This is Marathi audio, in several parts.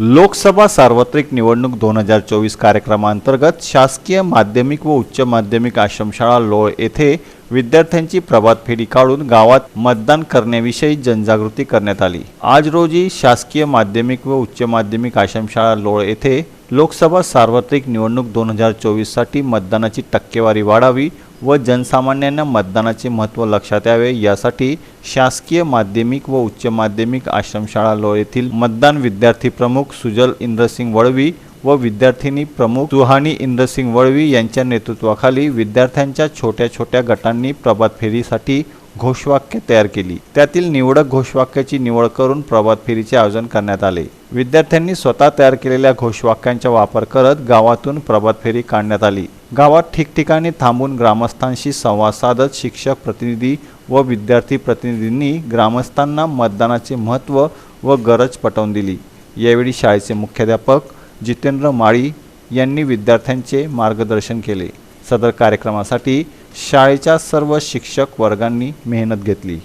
लोकसभा सार्वत्रिक निवडणूक दोन हजार चोवीस कार्यक्रमांतर्गत शासकीय माध्यमिक व उच्च माध्यमिक आश्रमशाळा लोळ येथे विद्यार्थ्यांची प्रभात फेरी काढून गावात मतदान करण्याविषयी जनजागृती करण्यात आली. आज रोजी शासकीय माध्यमिक व उच्च माध्यमिक आश्रमशाळा लोळ येथे लोकसभा सार्वत्रिक निवडणूक दोन हजार चोवीससाठी मतदानाची टक्केवारी वाढावी व जनसामान्यांना मतदानाचे महत्त्व लक्षात यावे. यासाठी शासकीय माध्यमिक व उच्च माध्यमिक आश्रमशाळा लोळ येथील मतदान विद्यार्थी प्रमुख सुजल इंद्रसिंग वळवी व विद्यार्थिनी प्रमुख सुहानी इंद्रसिंग वळवी यांच्या नेतृत्वाखाली विद्यार्थ्यांच्या छोट्या छोट्या गटांनी प्रभात फेरीसाठी घोषवाक्य तयार केली. त्यातील निवडक घोषवाक्याची निवड करून प्रभात फेरीचे आयोजन करण्यात आले. विद्यार्थ्यांनी स्वतः तयार केलेल्या घोषवाक्यांचा वापर करत गावातून प्रभात फेरी काढण्यात आली. गावात ठिकठिकाणी थांबून ग्रामस्थांशी संवाद साधत शिक्षक प्रतिनिधी व विद्यार्थी प्रतिनिधींनी ग्रामस्थांना मतदानाचे महत्त्व व गरज पटवून दिली. यावेळी शाळेचे मुख्याध्यापक जितेंद्र माळी यांनी विद्यार्थ्यांचे मार्गदर्शन केले. सदर कार्यक्रमासाठी शाळेच्या सर्व शिक्षक वर्गांनी मेहनत घेतली.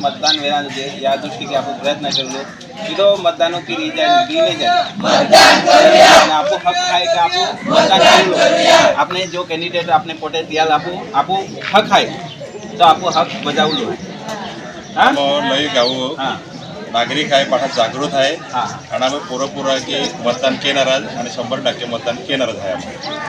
मतदान या दृष्टीने आपण प्रयत्न करलो हक मतदान जो हक तो हक हो, हो. नागरिक आहे पाठा जागृत आहे. आणि आम्ही पुरोपूर की मतदान केणार आणि शंभर टक्के मतदान केणारच आहे आम्ही